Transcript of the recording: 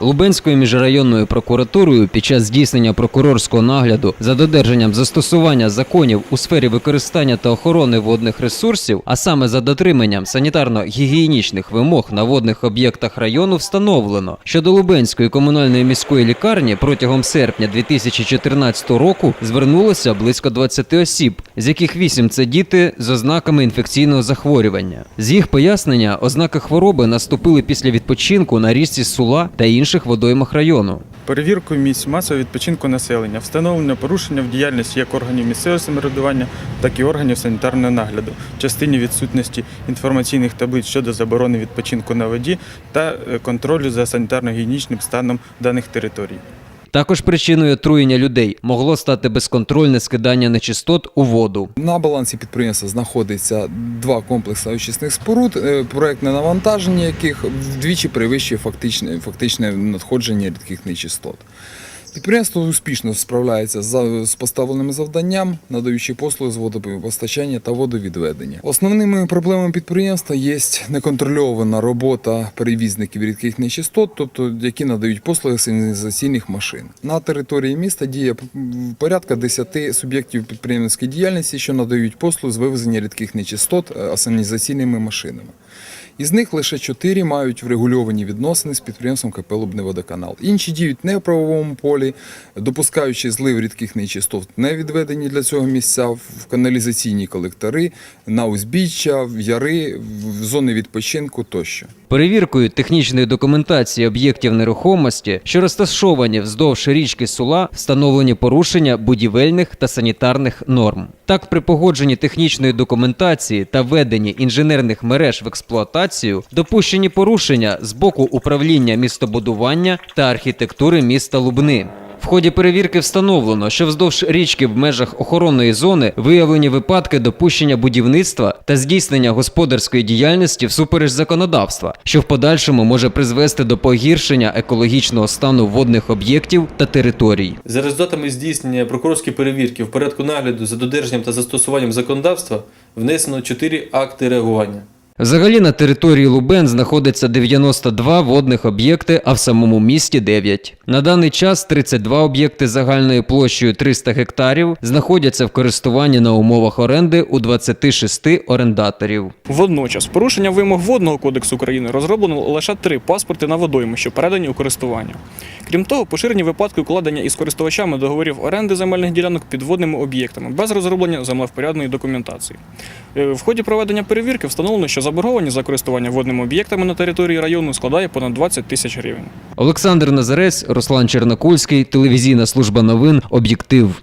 Лубенською міжрайонною прокуратурою під час здійснення прокурорського нагляду за додержанням застосування законів у сфері використання та охорони водних ресурсів, а саме за дотриманням санітарно-гігієнічних вимог на водних об'єктах району, встановлено, що до Лубенської комунальної міської лікарні протягом серпня 2014 року звернулося близько 20 осіб, з яких 8 – це діти з ознаками інфекційного захворювання. З їх пояснення, ознаки хвороби наступили після відпочинку на річці Сула та інших водоймах району. Перевірку місць масового відпочинку населення, встановлення порушення в діяльності як органів місцевого самоврядування, так і органів санітарного нагляду в частині відсутності інформаційних таблиць щодо заборони відпочинку на воді та е, контролю за санітарно-гігієнічним станом даних територій. Також причиною отруєння людей могло стати безконтрольне скидання нечистот у воду. На балансі підприємства знаходиться два комплекси очисних споруд, е, проектне навантаження яких вдвічі перевищує фактичне, фактичне надходження рідких нечистот. Підприємство успішно справляється з поставленим завданням, надаючи послуги з водопостачання та водовідведення. Основними проблемами підприємства є неконтрольована робота перевізників рідких нечистот, тобто які надають послуги сигналізаційних машин. На території міста діє порядка 10 суб'єктів підприємницької діяльності, що надають послуги з вивезення рідких нечистот е, асанізаційними машинами. Із них лише чотири мають врегульовані відносини з підприємством КП «Лубневодоканал». Інші діють не в правовому полі, допускаючи злив рідких нечистот, не відведені для цього місця в каналізаційні колектори, на узбіччя, в яри, в зони відпочинку тощо. Перевіркою технічної документації об'єктів нерухомості, що розташовані вздовж річки Сула, встановлені порушення будівельних та санітарних норм. Так, при погодженні технічної документації та введенні інженерних мереж в експлуатацію допущені порушення з боку управління містобудування та архітектури міста Лубни. В ході перевірки встановлено, що вздовж річки в межах охоронної зони виявлені випадки допущення будівництва та здійснення господарської діяльності всупереч законодавства, що в подальшому може призвести до погіршення екологічного стану водних об'єктів та територій. За результатами здійснення прокурорської перевірки в порядку нагляду за додержанням та застосуванням законодавства внесено 4 акти реагування. Взагалі на території Лубен знаходиться 92 водних об'єкти, а в самому місті 9. На даний час 32 об'єкти загальною площею 300 гектарів знаходяться в користуванні на умовах оренди у 26 орендаторів. Водночас, порушення вимог водного кодексу України розроблено лише три паспорти на водойми, що передані у користування. Крім того, поширені випадки укладення із користувачами договорів оренди земельних ділянок під водними об'єктами без розроблення землевпорядної документації. Е, В ході проведення перевірки встановлено, що заборгованість за користування водними об'єктами на території району складає понад 20 тисяч гривень. Олександр Назарець, Руслан Чернокульський, телевізійна служба новин, об'єктив.